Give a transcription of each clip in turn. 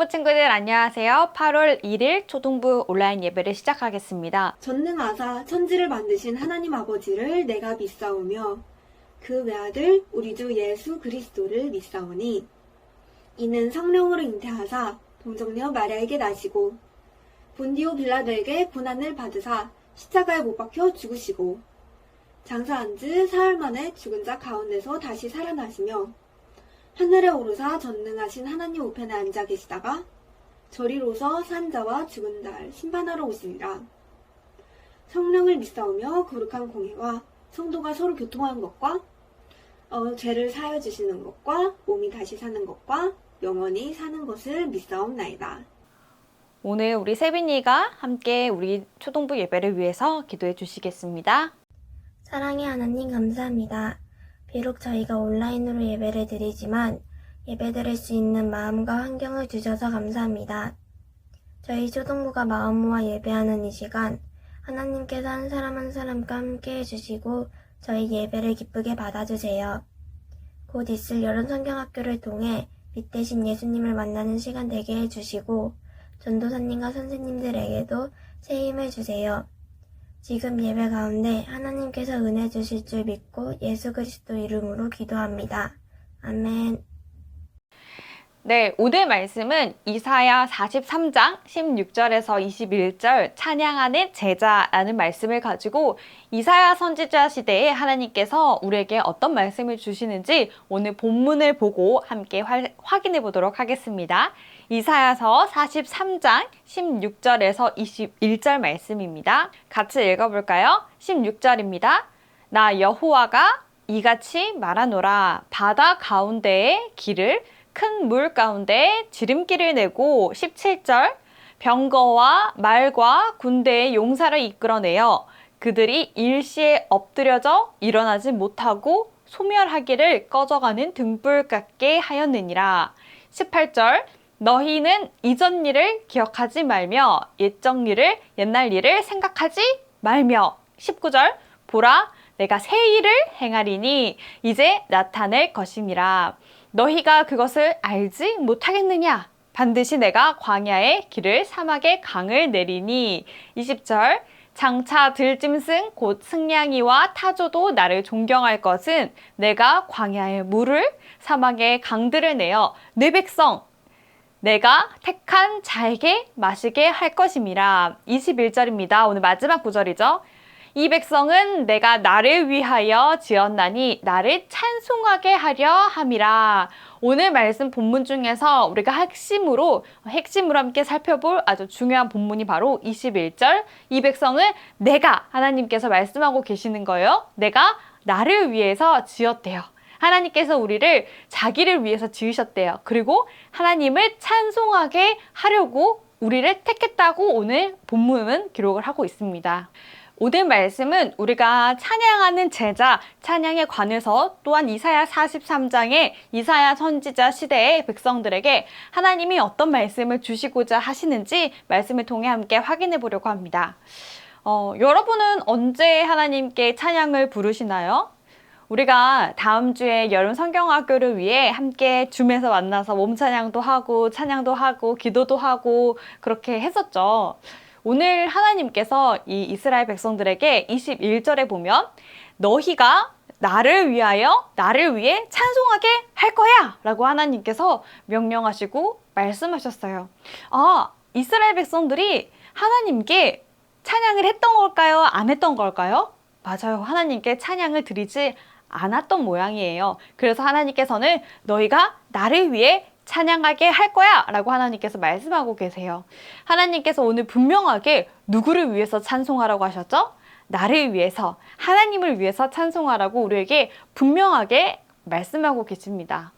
초등부 친구들 안녕하세요. 8월 1일 초등부 온라인 예배를 시작하겠습니다. 전능하사 천지를 만드신 하나님 아버지를 내가 믿사오며 그 외아들 우리 주 예수 그리스도를 믿사오니 이는 성령으로 잉태하사 동정녀 마리아에게 나시고 본디오 빌라도에게 고난을 받으사 십자가에 못 박혀 죽으시고 장사한 지 사흘 만에 죽은 자 가운데서 다시 살아나시며 하늘에 오르사 전능하신 하나님 우편에 앉아 계시다가 저리로서 산자와 죽은 자를 심판하러 오시리라. 성령을 믿사오며 거룩한 공회와 성도가 서로 교통하는 것과 어, 죄를 사여 주시는 것과 몸이 다시 사는 것과 영원히 사는 것을 믿사옵나이다. 오늘 우리 세빈이가 함께 우리 초등부 예배를 위해서 기도해 주시겠습니다. 사랑의 하나님 감사합니다. 비록 저희가 온라인으로 예배를 드리지만 예배 드릴 수 있는 마음과 환경을 주셔서 감사합니다. 저희 초등부가 마음 모아 예배하는 이 시간 하나님께서 한 사람 한 사람과 함께 해주시고 저희 예배를 기쁘게 받아주세요. 곧 있을 여름 성경학교를 통해 빛 대신 예수님을 만나는 시간 되게 해주시고 전도사님과 선생님들에게도 새 힘을 주세요. 지금 예배 가운데 하나님께서 은혜 주실 줄 믿고 예수 그리스도 이름으로 기도합니다. 아멘. 네, 오늘 말씀은 이사야 43장 16절에서 21절 찬양하는 제자라는 말씀을 가지고 이사야 선지자 시대에 하나님께서 우리에게 어떤 말씀을 주시는지 오늘 본문을 보고 함께 활- 확인해 보도록 하겠습니다. 이사야서 43장 16절에서 21절 말씀입니다. 같이 읽어 볼까요? 16절입니다. 나 여호와가 이같이 말하노라 바다 가운데의 길을 큰 물 가운데 지름길을 내고 17절 병거와 말과 군대의 용사를 이끌어내어 그들이 일시에 엎드려져 일어나지 못하고 소멸하기를 꺼져가는 등불 같게 하였느니라. 18절 너희는 이전 일을 기억하지 말며 옛적 일을 옛날 일을 생각하지 말며. 19절 보라 내가 새 일을 행하리니 이제 나타낼 것이니라 너희가 그것을 알지 못하겠느냐 반드시 내가 광야의 길을 사막의 강을 내리니 20절 장차 들짐승 곧 승냥이와 타조도 나를 존경할 것은 내가 광야의 물을 사막의 강들을 내어 내 백성 내가 택한 자에게 마시게 할 것임이라. 21절입니다. 오늘 마지막 구절이죠. 이 백성은 내가 나를 위하여 지었나니 나를 찬송하게 하려 함이라. 오늘 말씀 본문 중에서 우리가 핵심으로 핵심으로 함께 살펴볼 아주 중요한 본문이 바로 21절. 이 백성은 내가 하나님께서 말씀하고 계시는 거예요. 내가 나를 위해서 지었대요. 하나님께서 우리를 자기를 위해서 지으셨대요. 그리고 하나님을 찬송하게 하려고 우리를 택했다고 오늘 본문은 기록을 하고 있습니다. 오늘 말씀은 우리가 찬양하는 제자, 찬양에 관해서 또한 이사야 43장의 이사야 선지자 시대의 백성들에게 하나님이 어떤 말씀을 주시고자 하시는지 말씀을 통해 함께 확인해 보려고 합니다. 어, 여러분은 언제 하나님께 찬양을 부르시나요? 우리가 다음 주에 여름 성경학교를 위해 함께 줌에서 만나서 몸 찬양도 하고 찬양도 하고 기도도 하고 그렇게 했었죠. 오늘 하나님께서 이 이스라엘 백성들에게 21절에 보면 너희가 나를 위하여 나를 위해 찬송하게 할 거야 라고 하나님께서 명령하시고 말씀하셨어요. 아, 이스라엘 백성들이 하나님께 찬양을 했던 걸까요? 안 했던 걸까요? 맞아요. 하나님께 찬양을 드리지 않았던 모양이에요. 그래서 하나님께서는 너희가 나를 위해 찬양하게 할 거야 라고 하나님께서 말씀하고 계세요. 하나님께서 오늘 분명하게 누구를 위해서 찬송하라고 하셨죠? 나를 위해서, 하나님을 위해서 찬송하라고 우리에게 분명하게 말씀하고 계십니다.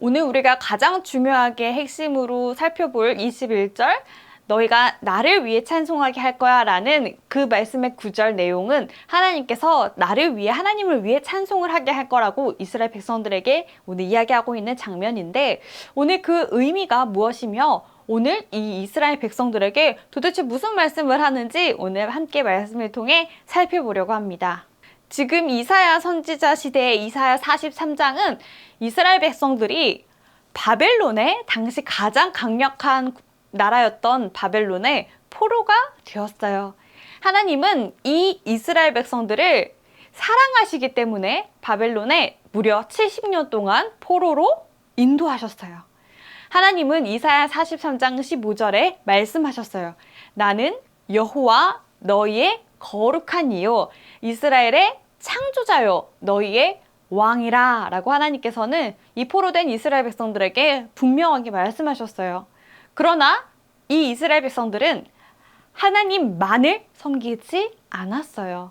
오늘 우리가 가장 중요하게 핵심으로 살펴볼 21절, 너희가 나를 위해 찬송하게 할 거야 라는 그 말씀의 구절 내용은 하나님께서 나를 위해 하나님을 위해 찬송을 하게 할 거라고 이스라엘 백성들에게 오늘 이야기하고 있는 장면인데 오늘 그 의미가 무엇이며 오늘 이 이스라엘 백성들에게 도대체 무슨 말씀을 하는지 오늘 함께 말씀을 통해 살펴보려고 합니다. 지금 이사야 선지자 시대의 이사야 43장은 이스라엘 백성들이 바벨론의 당시 가장 강력한 나라였던 바벨론의 포로가 되었어요. 하나님은 이 이스라엘 백성들을 사랑하시기 때문에 바벨론에 무려 70년 동안 포로로 인도하셨어요. 하나님은 이사야 43장 15절에 말씀하셨어요. 나는 여호와 너희의 거룩한 이요 이스라엘의 창조자요 너희의 왕이라 라고 하나님께서는 이 포로된 이스라엘 백성들에게 분명하게 말씀하셨어요. 그러나 이 이스라엘 백성들은 하나님만을 섬기지 않았어요.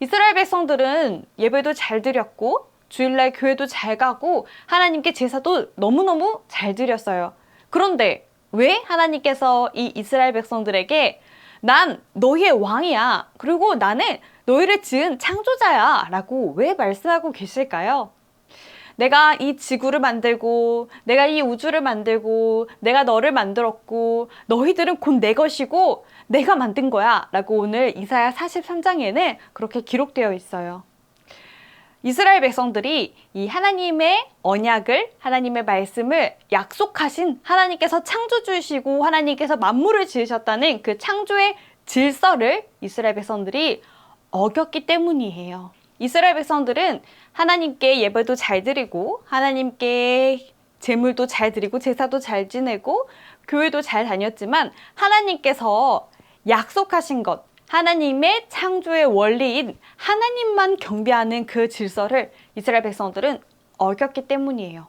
이스라엘 백성들은 예배도 잘 드렸고 주일날 교회도 잘 가고 하나님께 제사도 너무너무 잘 드렸어요. 그런데 왜 하나님께서 이 이스라엘 백성들에게 난 너희의 왕이야. 그리고 나는 너희를 지은 창조자야. 라고 왜 말씀하고 계실까요? 내가 이 지구를 만들고, 내가 이 우주를 만들고, 내가 너를 만들었고, 너희들은 곧 내 것이고, 내가 만든 거야. 라고 오늘 이사야 43장에는 그렇게 기록되어 있어요. 이스라엘 백성들이 이 하나님의 언약을, 하나님의 말씀을 약속하신 하나님께서 창조주이시고 하나님께서 만물을 지으셨다는 그 창조의 질서를 이스라엘 백성들이 어겼기 때문이에요. 이스라엘 백성들은 하나님께 예배도 잘 드리고 하나님께 제물도 잘 드리고 제사도 잘 지내고 교회도 잘 다녔지만 하나님께서 약속하신 것 하나님의 창조의 원리인 하나님만 경배하는 그 질서를 이스라엘 백성들은 어겼기 때문이에요.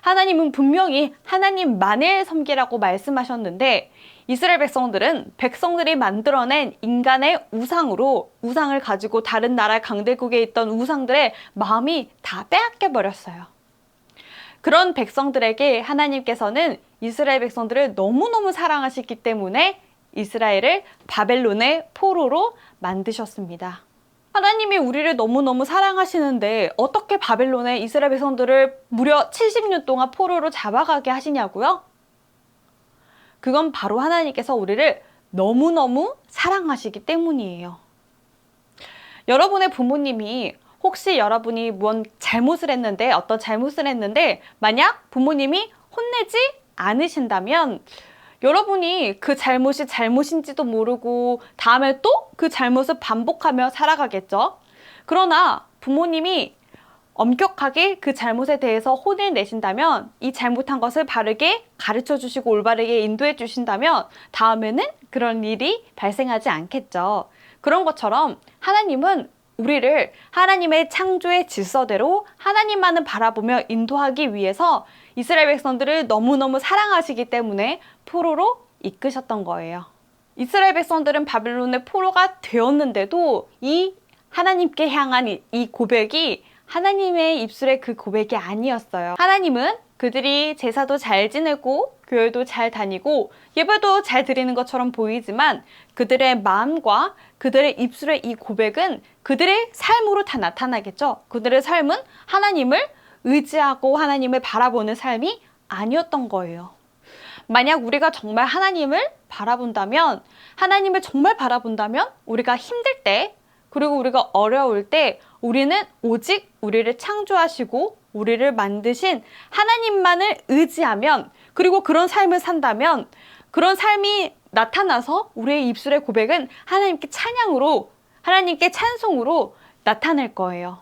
하나님은 분명히 하나님만을 섬기라고 말씀하셨는데 이스라엘 백성들은 백성들이 만들어낸 인간의 우상으로 우상을 가지고 다른 나라 강대국에 있던 우상들의 마음이 다 빼앗겨 버렸어요. 그런 백성들에게 하나님께서는 이스라엘 백성들을 너무너무 사랑하시기 때문에 이스라엘을 바벨론의 포로로 만드셨습니다. 하나님이 우리를 너무너무 사랑하시는데 어떻게 바벨론의 이스라엘 백성들을 무려 70년 동안 포로로 잡아가게 하시냐고요? 그건 바로 하나님께서 우리를 너무너무 사랑하시기 때문이에요. 여러분의 부모님이 혹시 여러분이 무언 잘못을 했는데 어떤 잘못을 했는데 만약 부모님이 혼내지 않으신다면 여러분이 그 잘못이 잘못인지도 모르고 다음에 또 그 잘못을 반복하며 살아가겠죠. 그러나 부모님이 엄격하게 그 잘못에 대해서 혼을 내신다면 이 잘못한 것을 바르게 가르쳐 주시고 올바르게 인도해 주신다면 다음에는 그런 일이 발생하지 않겠죠. 그런 것처럼 하나님은 우리를 하나님의 창조의 질서대로 하나님만을 바라보며 인도하기 위해서 이스라엘 백성들을 너무너무 사랑하시기 때문에 포로로 이끄셨던 거예요. 이스라엘 백성들은 바빌론의 포로가 되었는데도 이 하나님께 향한 이- 이 고백이 하나님의 입술의 그 고백이 아니었어요. 하나님은 그들이 제사도 잘 지내고 교회도 잘 다니고 예배도 잘 드리는 것처럼 보이지만 그들의 마음과 그들의 입술의 이 고백은 그들의 삶으로 다 나타나겠죠. 그들의 삶은 하나님을 의지하고 하나님을 바라보는 삶이 아니었던 거예요. 만약 우리가 정말 하나님을 바라본다면, 하나님을 정말 바라본다면, 우리가 힘들 때, 그리고 우리가 어려울 때, 우리는 오직 우리를 창조하시고, 우리를 만드신 하나님만을 의지하면, 그리고 그런 삶을 산다면, 그런 삶이 나타나서 우리의 입술의 고백은 하나님께 찬양으로, 하나님께 찬송으로 나타낼 거예요.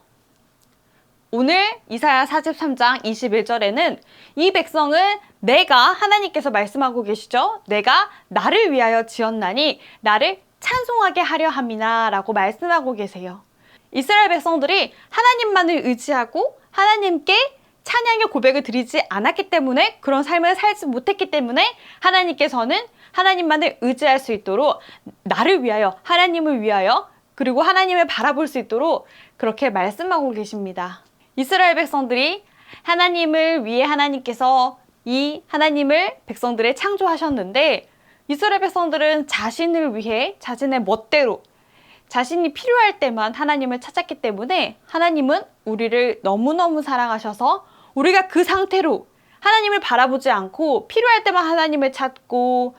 오늘 이사야 43장 21절에는 이 백성은 내가 하나님께서 말씀하고 계시죠. 내가 나를 위하여 지었나니 나를 찬송하게 하려 함이나 라고 말씀하고 계세요. 이스라엘 백성들이 하나님만을 의지하고 하나님께 찬양의 고백을 드리지 않았기 때문에 그런 삶을 살지 못했기 때문에 하나님께서는 하나님만을 의지할 수 있도록 나를 위하여 하나님을 위하여 그리고 하나님을 바라볼 수 있도록 그렇게 말씀하고 계십니다. 이스라엘 백성들이 하나님을 위해 하나님께서 이 하나님을 백성들을 창조하셨는데 이스라엘 백성들은 자신을 위해 자신의 멋대로 자신이 필요할 때만 하나님을 찾았기 때문에 하나님은 우리를 너무너무 사랑하셔서 우리가 그 상태로 하나님을 바라보지 않고 필요할 때만 하나님을 찾고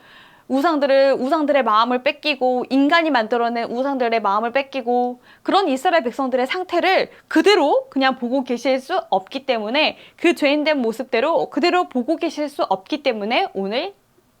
우상들을 우상들의 마음을 뺏기고 인간이 만들어낸 우상들의 마음을 뺏기고 그런 이스라엘 백성들의 상태를 그대로 그냥 보고 계실 수 없기 때문에 그 죄인된 모습대로 그대로 보고 계실 수 없기 때문에 오늘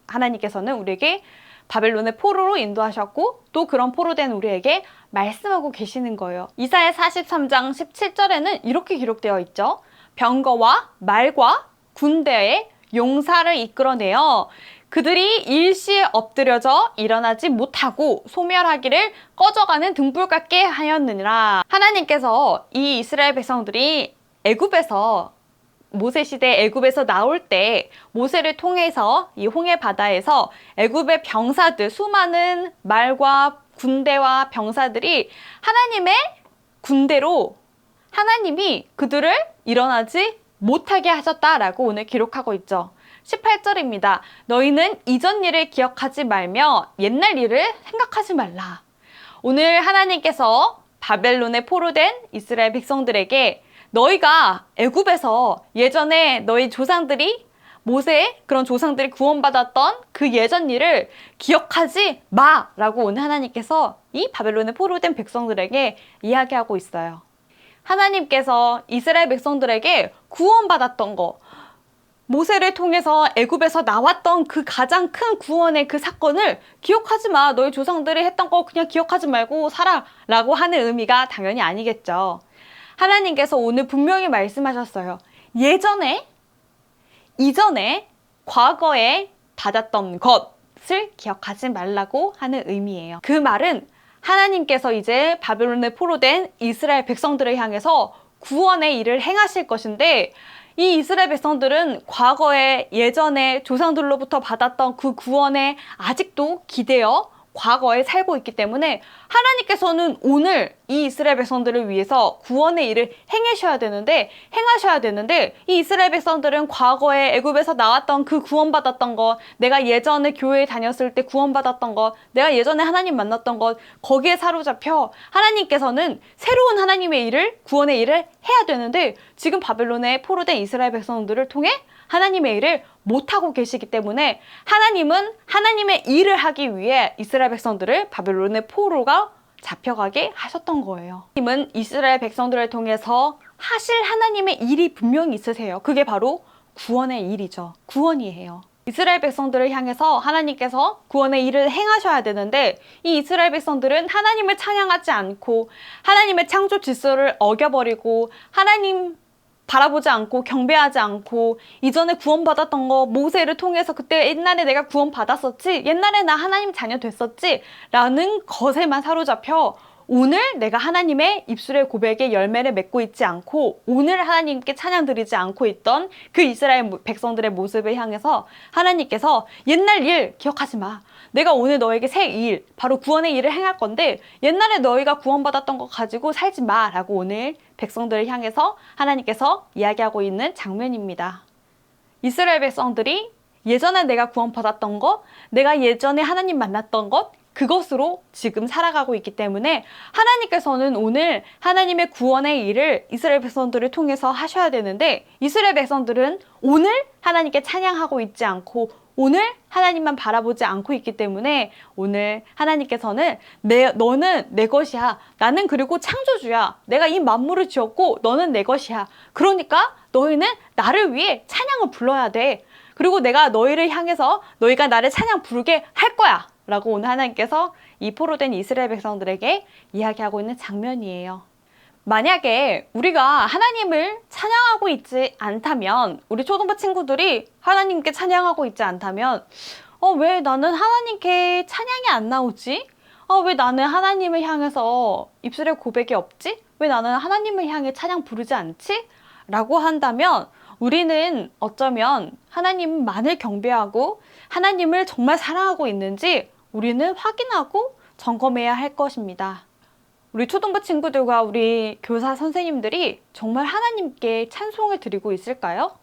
하나님께서는 우리에게 바벨론의 포로로 인도하셨고 또 그런 포로 된 우리에게 말씀하고 계시는 거예요. 이사야 43장 17절에는 이렇게 기록되어 있죠. 병거와 말과 군대의 용사를 이끌어내어 그들이 일시에 엎드려져 일어나지 못하고 소멸하기를 꺼져가는 등불 같게 하였느니라. 하나님께서 이 이스라엘 백성들이 애굽에서 모세 시대 애굽에서 나올 때 모세를 통해서 이 홍해 바다에서 애굽의 병사들 수많은 말과 군대와 병사들이 하나님의 군대로 하나님이 그들을 일어나지 못하게 하셨다라고 오늘 기록하고 있죠. 18절입니다. 너희는 이전 일을 기억하지 말며 옛날 일을 생각하지 말라. 오늘 하나님께서 바벨론에 포로된 이스라엘 백성들에게 너희가 애굽에서 예전에 너희 조상들이 모세 그런 조상들이 구원받았던 그 예전 일을 기억하지 마 라고 오늘 하나님께서 이 바벨론에 포로된 백성들에게 이야기하고 있어요. 하나님께서 이스라엘 백성들에게 구원받았던 거 모세를 통해서 애굽에서 나왔던 그 가장 큰 구원의 그 사건을 기억하지 마. 너희 조상들이 했던 거 그냥 기억하지 말고 살아 라고 하는 의미가 당연히 아니겠죠. 하나님께서 오늘 분명히 말씀하셨어요. 예전에 이전에 과거에 받았던 것을 기억하지 말라고 하는 의미예요. 그 말은 하나님께서 이제 바벨론에 포로된 이스라엘 백성들을 향해서 구원의 일을 행하실 것인데 이 이스라엘 백성들은 과거에 예전에 조상들로부터 받았던 그 구원에 아직도 기대어 과거에 살고 있기 때문에 하나님께서는 오늘 이 이스라엘 백성들을 위해서 구원의 일을 행하셔야 되는데 행하셔야 되는데 이 이스라엘 백성들은 과거에 애굽에서 나왔던 그 구원받았던 것 내가 예전에 교회에 다녔을 때 구원받았던 것 내가 예전에 하나님 만났던 것 거기에 사로잡혀 하나님께서는 새로운 하나님의 일을 구원의 일을 해야 되는데 지금 바벨론에 포로된 이스라엘 백성들을 통해 하나님의 일을 못하고 계시기 때문에 하나님은 하나님의 일을 하기 위해 이스라엘 백성들을 바벨론의 포로가 잡혀가게 하셨던 거예요. 하나님은 이스라엘 백성들을 통해서 하실 하나님의 일이 분명히 있으세요. 그게 바로 구원의 일이죠. 구원이에요. 이스라엘 백성들을 향해서 하나님께서 구원의 일을 행하셔야 되는데 이 이스라엘 백성들은 하나님을 찬양하지 않고 하나님의 창조 질서를 어겨버리고 하나님 바라보지 않고 경배하지 않고 이전에 구원받았던 거 모세를 통해서 그때 옛날에 내가 구원받았었지 옛날에 나 하나님 자녀 됐었지 라는 것에만 사로잡혀 오늘 내가 하나님의 입술의 고백에 열매를 맺고 있지 않고 오늘 하나님께 찬양 드리지 않고 있던 그 이스라엘 백성들의 모습을 향해서 하나님께서 옛날 일 기억하지 마. 내가 오늘 너에게 새 일, 바로 구원의 일을 행할 건데 옛날에 너희가 구원받았던 거 가지고 살지 마. 라고 오늘 백성들을 향해서 하나님께서 이야기하고 있는 장면입니다. 이스라엘 백성들이 예전에 내가 구원받았던 것, 내가 예전에 하나님 만났던 것, 그것으로 지금 살아가고 있기 때문에 하나님께서는 오늘 하나님의 구원의 일을 이스라엘 백성들을 통해서 하셔야 되는데 이스라엘 백성들은 오늘 하나님께 찬양하고 있지 않고 오늘 하나님만 바라보지 않고 있기 때문에 오늘 하나님께서는 내 너는 내 것이야. 나는 그리고 창조주야. 내가 이 만물을 지었고 너는 내 것이야. 그러니까 너희는 나를 위해 찬양을 불러야 돼. 그리고 내가 너희를 향해서 너희가 나를 찬양 부르게 할 거야. 라고 오늘 하나님께서 이 포로된 이스라엘 백성들에게 이야기하고 있는 장면이에요. 만약에 우리가 하나님을 찬양하고 있지 않다면, 우리 초등부 친구들이 하나님께 찬양하고 있지 않다면, 어, 왜 나는 하나님께 찬양이 안 나오지? 어, 왜 나는 하나님을 향해서 입술에 고백이 없지? 왜 나는 하나님을 향해 찬양 부르지 않지? 라고 한다면, 우리는 어쩌면 하나님만을 경배하고 하나님을 정말 사랑하고 있는지 우리는 확인하고 점검해야 할 것입니다. 우리 초등부 친구들과 우리 교사 선생님들이 정말 하나님께 찬송을 드리고 있을까요?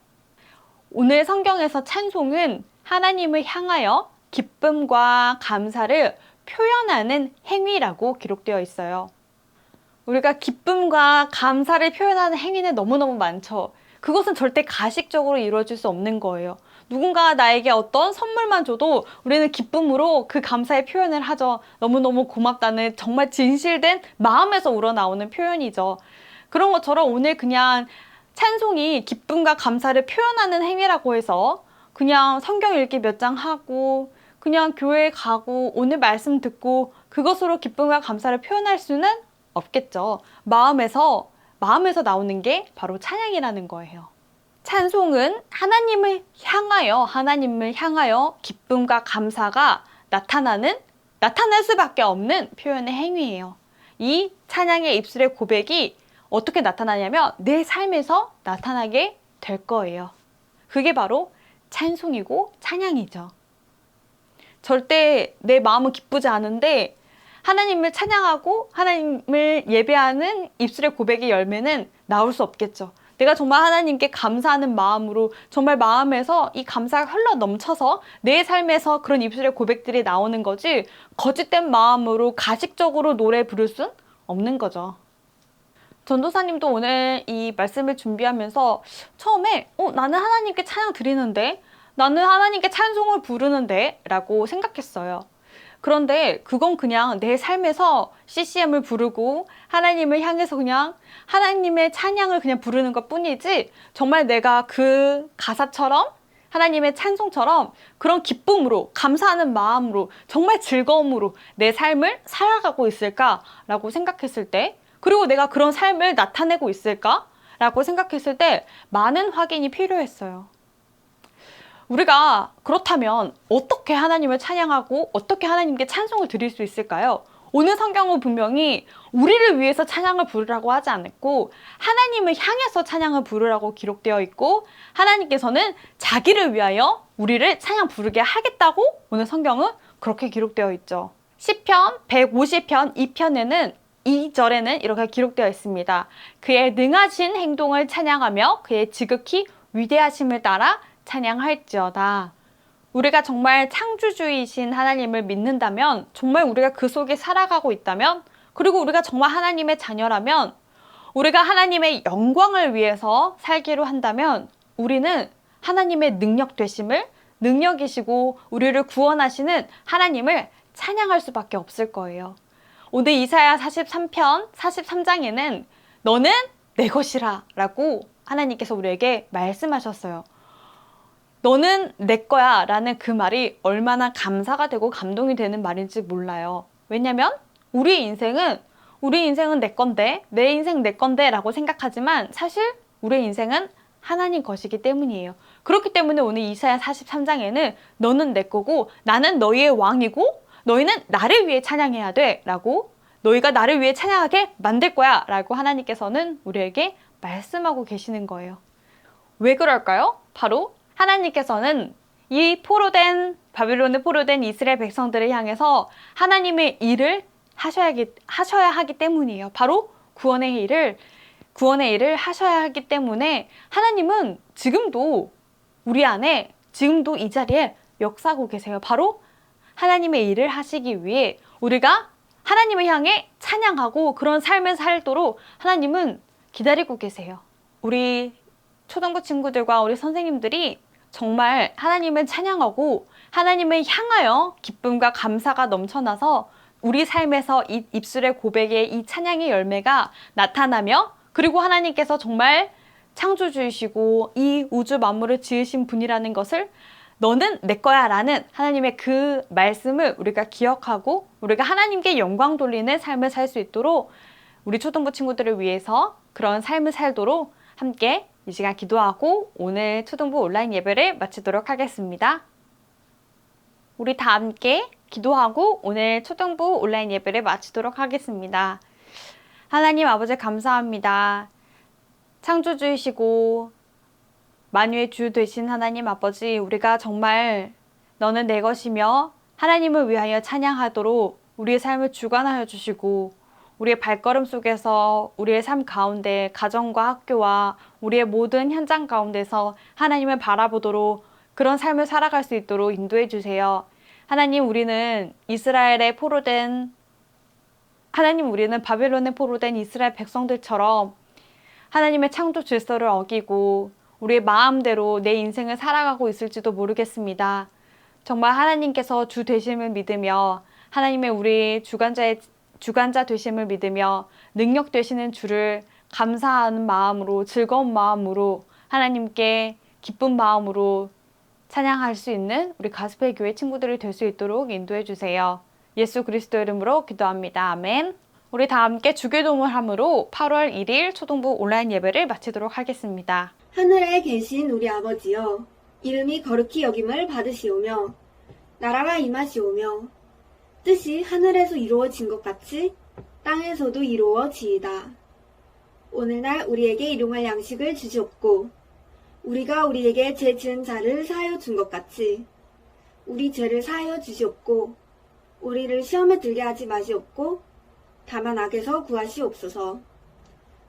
오늘 성경에서 찬송은 하나님을 향하여 기쁨과 감사를 표현하는 행위라고 기록되어 있어요. 우리가 기쁨과 감사를 표현하는 행위는 너무너무 많죠. 그것은 절대 가식적으로 이루어질 수 없는 거예요. 누군가 나에게 어떤 선물만 줘도 우리는 기쁨으로 그 감사의 표현을 하죠. 너무너무 고맙다는 정말 진실된 마음에서 우러나오는 표현이죠. 그런 것처럼 오늘 그냥 찬송이 기쁨과 감사를 표현하는 행위라고 해서 그냥 성경 읽기 몇 장 하고 그냥 교회 가고 오늘 말씀 듣고 그것으로 기쁨과 감사를 표현할 수는 없겠죠. 마음에서 마음에서 나오는 게 바로 찬양이라는 거예요. 찬송은 하나님을 향하여 하나님을 향하여 기쁨과 감사가 나타나는 나타날 수밖에 없는 표현의 행위예요. 이 찬양의 입술의 고백이 어떻게 나타나냐면 내 삶에서 나타나게 될 거예요. 그게 바로 찬송이고 찬양이죠. 절대 내 마음은 기쁘지 않은데 하나님을 찬양하고 하나님을 예배하는 입술의 고백의 열매는 나올 수 없겠죠. 내가 정말 하나님께 감사하는 마음으로 정말 마음에서 이 감사가 흘러 넘쳐서 내 삶에서 그런 입술의 고백들이 나오는 거지 거짓된 마음으로 가식적으로 노래 부를 순 없는 거죠. 전도사님도 오늘 이 말씀을 준비하면서 처음에 어, 나는 하나님께 찬양 드리는데 나는 하나님께 찬송을 부르는데 라고 생각했어요. 그런데 그건 그냥 내 삶에서 CCM을 부르고 하나님을 향해서 그냥 하나님의 찬양을 그냥 부르는 것 뿐이지 정말 내가 그 가사처럼 하나님의 찬송처럼 그런 기쁨으로 감사하는 마음으로 정말 즐거움으로 내 삶을 살아가고 있을까라고 생각했을 때 그리고 내가 그런 삶을 나타내고 있을까라고 생각했을 때 많은 확인이 필요했어요. 우리가 그렇다면 어떻게 하나님을 찬양하고 어떻게 하나님께 찬송을 드릴 수 있을까요? 오늘 성경은 분명히 우리를 위해서 찬양을 부르라고 하지 않았고 하나님을 향해서 찬양을 부르라고 기록되어 있고 하나님께서는 자기를 위하여 우리를 찬양 부르게 하겠다고 오늘 성경은 그렇게 기록되어 있죠. 시편 150편 2편에는 2절에는 이렇게 기록되어 있습니다. 그의 능하신 행동을 찬양하며 그의 지극히 위대하심을 따라 찬양할지어다. 우리가 정말 창조주이신 하나님을 믿는다면, 정말 우리가 그 속에 살아가고 있다면, 그리고 우리가 정말 하나님의 자녀라면, 우리가 하나님의 영광을 위해서 살기로 한다면, 우리는 하나님의 능력 되심을, 능력이시고 우리를 구원하시는 하나님을 찬양할 수밖에 없을 거예요. 오늘 이사야 43편 43장에는 너는 내 것이라 라고 하나님께서 우리에게 말씀하셨어요. 너는 내 거야 라는 그 말이 얼마나 감사가 되고 감동이 되는 말인지 몰라요. 왜냐면 우리 인생은 우리 인생은 내 건데 내 인생 내 건데 라고 생각하지만 사실 우리 인생은 하나님 것이기 때문이에요. 그렇기 때문에 오늘 이사야 43장에는 너는 내 거고 나는 너희의 왕이고 너희는 나를 위해 찬양해야 돼 라고 너희가 나를 위해 찬양하게 만들 거야 라고 하나님께서는 우리에게 말씀하고 계시는 거예요. 왜 그럴까요? 바로 하나님께서는 이 포로 된 바빌론에 포로 된 이스라엘 백성들을 향해서 하나님의 일을 하셔야, 하셔야 하기 때문이에요. 바로 구원의 일을 구원의 일을 하셔야 하기 때문에 하나님은 지금도 우리 안에 지금도 이 자리에 역사하고 계세요. 바로 하나님의 일을 하시기 위해 우리가 하나님을 향해 찬양하고 그런 삶을 살도록 하나님은 기다리고 계세요. 우리 초등부 친구들과 우리 선생님들이 정말 하나님을 찬양하고 하나님을 향하여 기쁨과 감사가 넘쳐나서 우리 삶에서 이 입술의 고백의 이 찬양의 열매가 나타나며 그리고 하나님께서 정말 창조주이시고 이 우주 만물을 지으신 분이라는 것을 너는 내 거야 라는 하나님의 그 말씀을 우리가 기억하고 우리가 하나님께 영광 돌리는 삶을 살 수 있도록 우리 초등부 친구들을 위해서 그런 삶을 살도록 함께 이 시간 기도하고 오늘 초등부 온라인 예배를 마치도록 하겠습니다. 우리 다 함께 기도하고 오늘 초등부 온라인 예배를 마치도록 하겠습니다. 하나님 아버지 감사합니다. 창조주이시고 만유의 주 되신 하나님 아버지 우리가 정말 너는 내 것이며 하나님을 위하여 찬양하도록 우리의 삶을 주관하여 주시고 우리의 발걸음 속에서 우리의 삶 가운데 가정과 학교와 우리의 모든 현장 가운데서 하나님을 바라보도록 그런 삶을 살아갈 수 있도록 인도해 주세요. 하나님 우리는 이스라엘의 포로된 하나님 우리는 바벨론의 포로된 이스라엘 백성들처럼 하나님의 창조 질서를 어기고 우리의 마음대로 내 인생을 살아가고 있을지도 모르겠습니다. 정말 하나님께서 주 되심을 믿으며 하나님의 우리 주관자의 주관자 되심을 믿으며 능력 되시는 주를 감사하는 마음으로 즐거운 마음으로 하나님께 기쁜 마음으로 찬양할 수 있는 우리 가스펠 교회 친구들이 될 수 있도록 인도해 주세요. 예수 그리스도 이름으로 기도합니다. 아멘. 우리 다 함께 주기도문을 함으로 8월 1일 초등부 온라인 예배를 마치도록 하겠습니다. 하늘에 계신 우리 아버지여, 이름이 거룩히 여김을 받으시오며, 나라가 임하시오며, 뜻이 하늘에서 이루어진 것 같이 땅에서도 이루어지이다. 오늘날 우리에게 일용할 양식을 주시옵고, 우리가 우리에게 죄 지은 자를 사하여 준 것 같이, 우리 죄를 사하여 주시옵고, 우리를 시험에 들게 하지 마시옵고, 다만 악에서 구하시옵소서.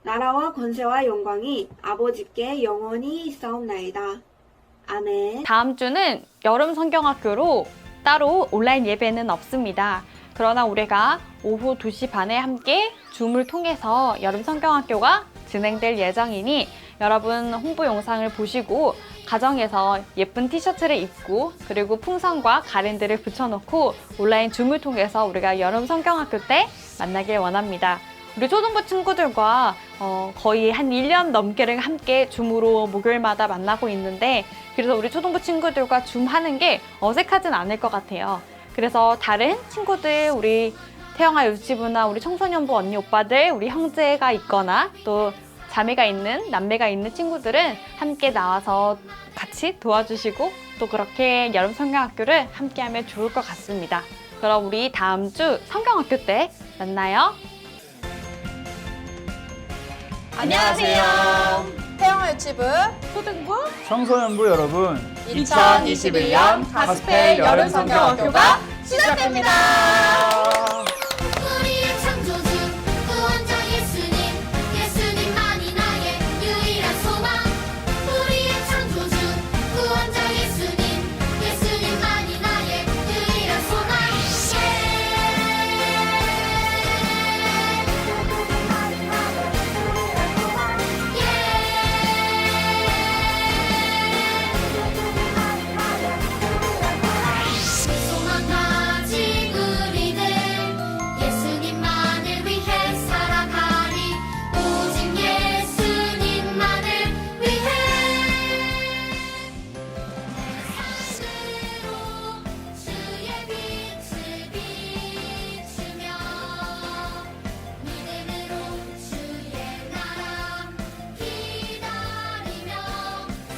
나라와 권세와 영광이 아버지께 영원히 있사옵나이다. 아멘. 다음 주는 여름 성경학교로 따로 온라인 예배는 없습니다. 그러나 우리가 오후 2시 반에 함께 줌을 통해서 여름 성경학교가 진행될 예정이니 여러분 홍보 영상을 보시고 가정에서 예쁜 티셔츠를 입고 그리고 풍선과 가랜드를 붙여놓고 온라인 줌을 통해서 우리가 여름 성경학교 때 만나길 원합니다. 우리 초등부 친구들과 어, 거의 한 1년 넘게를 함께 줌으로 목요일마다 만나고 있는데 그래서 우리 초등부 친구들과 줌 하는 게 어색하진 않을 것 같아요. 그래서 다른 친구들, 우리 태영아 유치부나 우리 청소년부 언니 오빠들, 우리 형제가 있거나 또 자매가 있는 남매가 있는 친구들은 함께 나와서 같이 도와주시고 또 그렇게 여름 성경학교를 함께하면 좋을 것 같습니다. 그럼 우리 다음 주 성경학교 때 만나요. 안녕하세요. 태영아 유치부 초등부 청소년부 여러분 2021년 가스펠 여름 성경학교가 시작됩니다.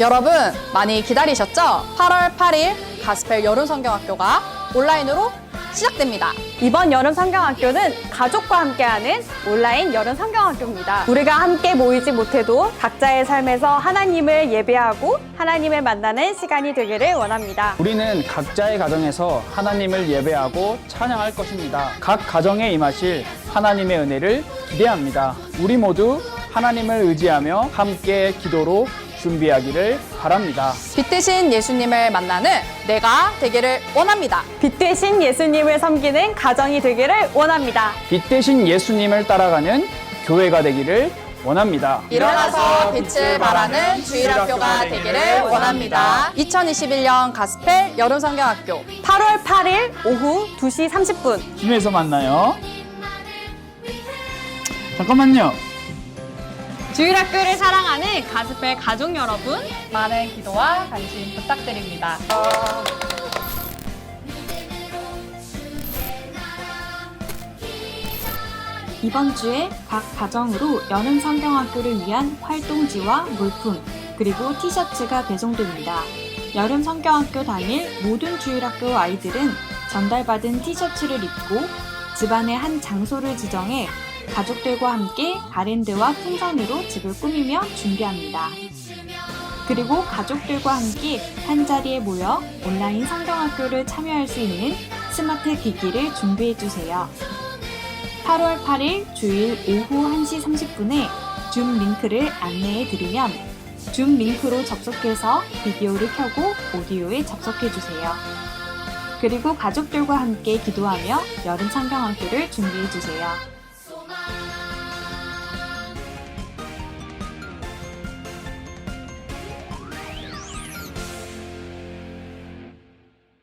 여러분 많이 기다리셨죠? 8월 8일 가스펠 여름 성경학교가 온라인으로 시작됩니다. 이번 여름 성경학교는 가족과 함께하는 온라인 여름 성경학교입니다. 우리가 함께 모이지 못해도 각자의 삶에서 하나님을 예배하고 하나님을 만나는 시간이 되기를 원합니다. 우리는 각자의 가정에서 하나님을 예배하고 찬양할 것입니다. 각 가정에 임하실 하나님의 은혜를 기대합니다. 우리 모두 하나님을 의지하며 함께 기도로 준비하기를 바랍니다. 빛 대신 예수님을 만나는 내가 되기를 원합니다. 빛 대신 예수님을 섬기는 가정이 되기를 원합니다. 빛 대신 예수님을 따라가는 교회가 되기를 원합니다. 일어나서 빛을 발하는 주일학교가 되기를 원합니다. 2021년 가스펠 여름 성경학교 8월 8일 오후 2시 30분 줌에서 만나요. 잠깐만요. 주일학교를 사랑하는 가스펠 가족 여러분 많은 기도와 관심 부탁드립니다. 이번 주에 각 가정으로 여름 성경학교를 위한 활동지와 물품, 그리고 티셔츠가 배송됩니다. 여름 성경학교 다닐 모든 주일학교 아이들은 전달받은 티셔츠를 입고 집안의 한 장소를 지정해 가족들과 함께 가랜드와 풍선으로 집을 꾸미며 준비합니다. 그리고 가족들과 함께 한 자리에 모여 온라인 성경학교를 참여할 수 있는 스마트 기기를 준비해 주세요. 8월 8일 주일 오후 1시 30분에 줌 링크를 안내해 드리면 줌 링크로 접속해서 비디오를 켜고 오디오에 접속해 주세요. 그리고 가족들과 함께 기도하며 여름 성경학교를 준비해 주세요.